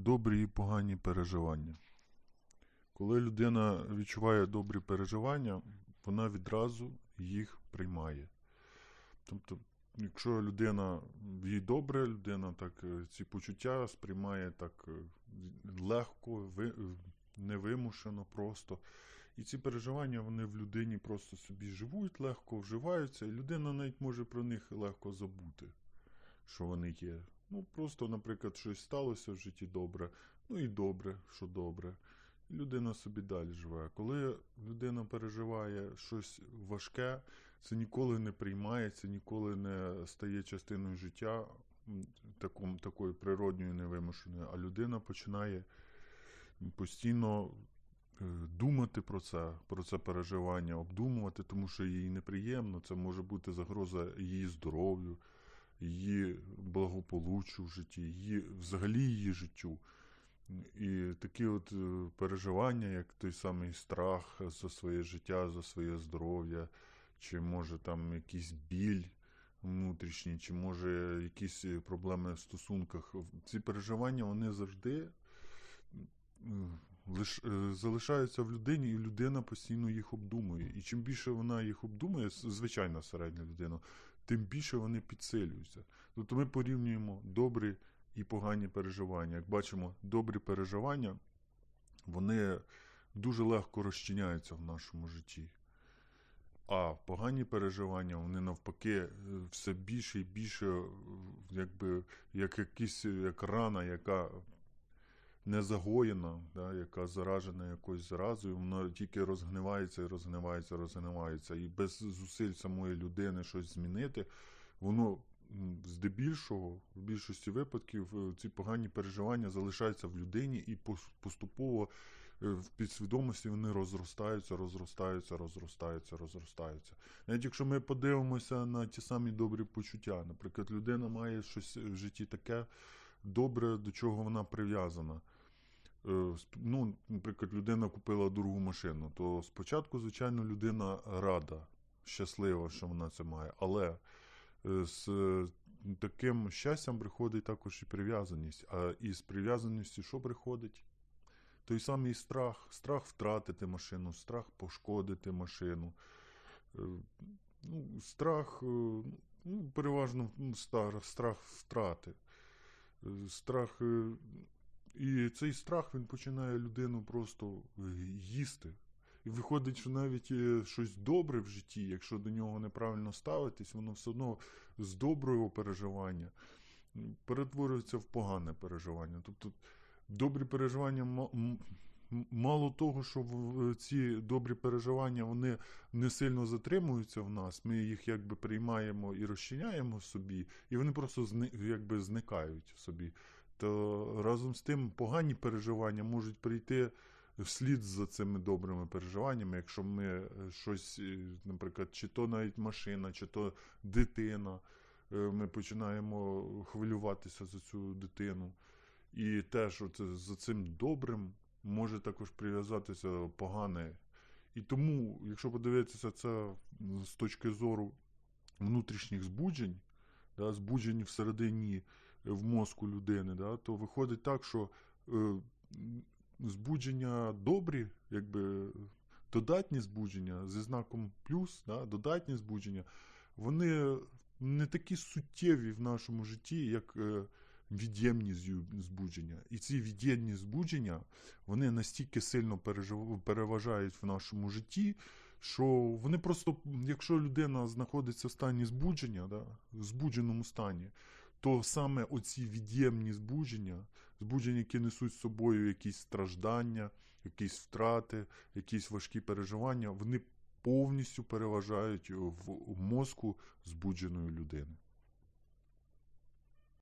добрі і погані переживання. Коли людина відчуває добрі переживання, вона відразу їх приймає. Тобто, якщо людина їй добре, людина так е, ці почуття сприймає так е, легко, невимушено, просто. І ці переживання вони в людині просто собі живуть, легко вживаються, і людина навіть може про них легко забути, що вони є. Ну, просто, наприклад, щось сталося в житті добре, ну і добре, що добре. І людина собі далі живе. Коли людина переживає щось важке, це ніколи не приймається, ніколи не стає частиною життя таком, такою природньою, невимушеною, а людина починає постійно е, думати про це, про це переживання, обдумувати, тому що їй неприємно, це може бути загроза її здоров'ю, її благополуччю в житті, її, взагалі її життю. І такі от е, переживання, як той самий страх за своє життя, за своє здоров'я, чи може там якийсь біль внутрішній, чи може якісь е, проблеми в стосунках. Ці переживання вони завжди лиш, е, залишаються в людині, і людина постійно їх обдумує. І чим більше вона їх обдумує, звичайна середня людина, тим більше вони підсилюються. Тобто ми порівнюємо добрі і погані переживання. Як бачимо, добрі переживання вони дуже легко розчиняються в нашому житті. А погані переживання, вони навпаки е, все більше і більше, е, якби як якісь як рана, яка не загоєна, да, яка заражена якоюсь заразою, вона тільки розгнивається і розгнивається, розгнивається. І без зусиль самої людини щось змінити, воно здебільшого, в більшості випадків, е, ці погані переживання залишаються в людині і поступово е, в підсвідомості вони розростаються, розростаються, розростаються, розростаються. Навіть якщо ми подивимося на ті самі добрі почуття, наприклад, людина має щось в житті таке добре, до чого вона прив'язана. Е, Ну, наприклад, людина купила дорогу машину, то спочатку, звичайно, людина рада, щаслива, що вона це має. Але е, з е, таким щастям приходить також і прив'язаність. А із прив'язаністю що приходить? Той самий страх, страх втратити машину, страх пошкодити машину. Ну, страх, ну, переважно ну, стар- страх втрати. Страх. е, І цей страх він починає людину просто їсти. І виходить, що навіть е, щось добре в житті, якщо до нього неправильно ставитись, воно все одно з доброго переживання перетворюється в погане переживання. Тобто добрі переживання мало того, що в ці добрі переживання вони не сильно затримуються в нас, ми їх якби приймаємо і розчиняємо собі, і вони просто зни, якби зникають собі. То разом з тим погані переживання можуть прийти вслід за цими добрими переживаннями, якщо ми е, щось, е, наприклад, чи то навіть машина, чи то дитина, е, ми починаємо хвилюватися за цю дитину. І теж оце, за цим добрим може також прив'язатися погане. І тому, якщо подивитися це з точки зору внутрішніх збуджень, да, збуджень всередині е, в мозку людини, да, то виходить так, що е, збудження добрі, якби додатні збудження зі знаком плюс, да, додатні збудження, вони не такі суттєві в нашому житті, як е, від'ємні збудження. І ці від'ємні збудження вони настільки сильно переважають в нашому житті, що вони просто, якщо людина знаходиться в стані збудження, да, в збудженому стані, то саме оці від'ємні збудження, збудження, які несуть з собою якісь страждання, якісь втрати, якісь важкі переживання, вони повністю переважають в мозку збудженої людини.